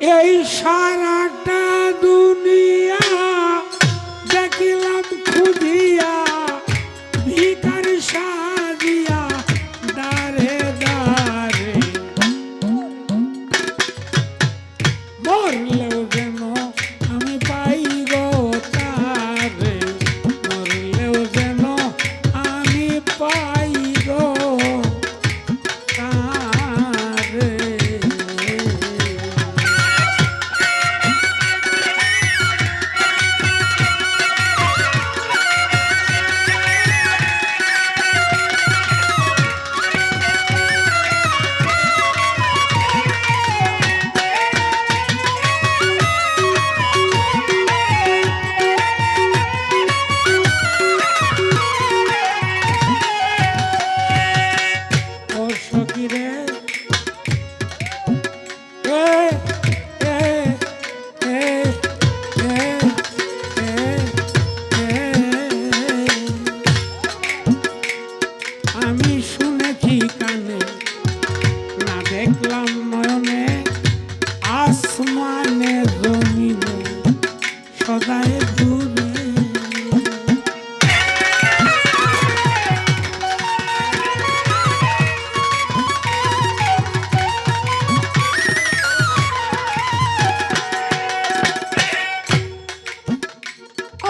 এই সারাটা দুনিয়া সদায়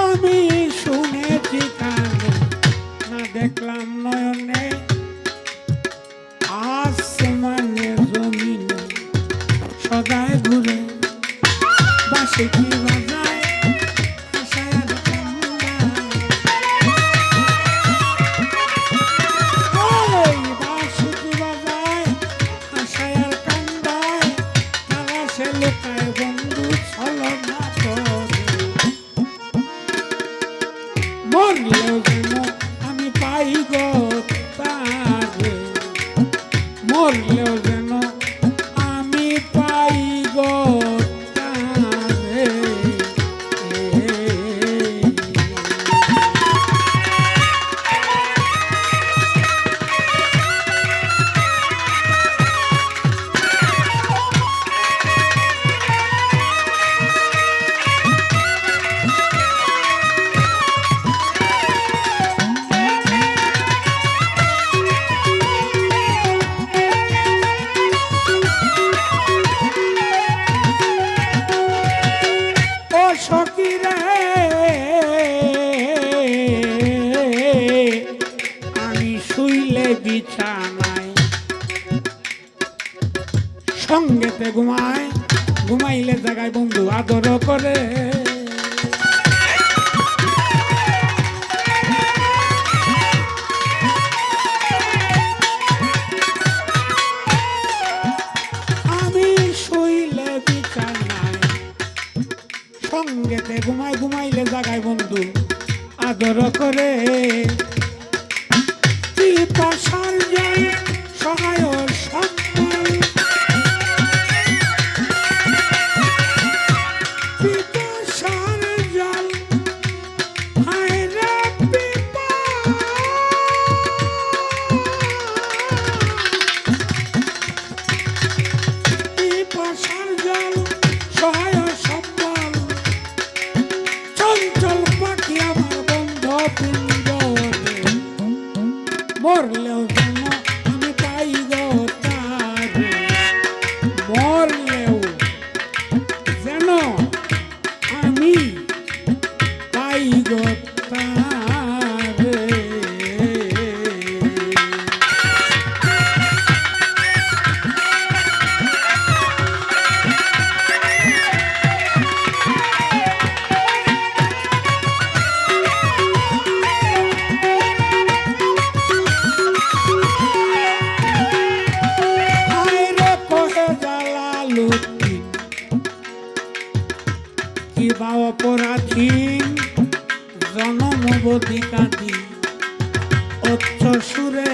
আমি শুনেছি কানে না দেখলাম নয়নে। আসমানে জমিনে সদায় ঘুরে। বাসে কি বিছানায় সঙ্গেতে ঘুমায়, ঘুমাইলে জায়গায় বন্ধু আদর করে। সঙ্গেতে ঘুমাই ঘুমাইলে জাগায় বন্ধু আদর করে। দশার জয় সহায় সত্য তিন জনম বধি কাঁদি অচ্ছ সুরে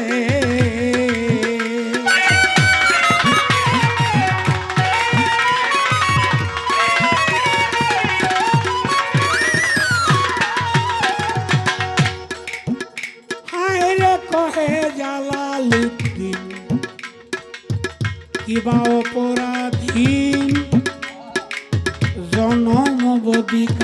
কিবা অপরাধীন জনম বদিকা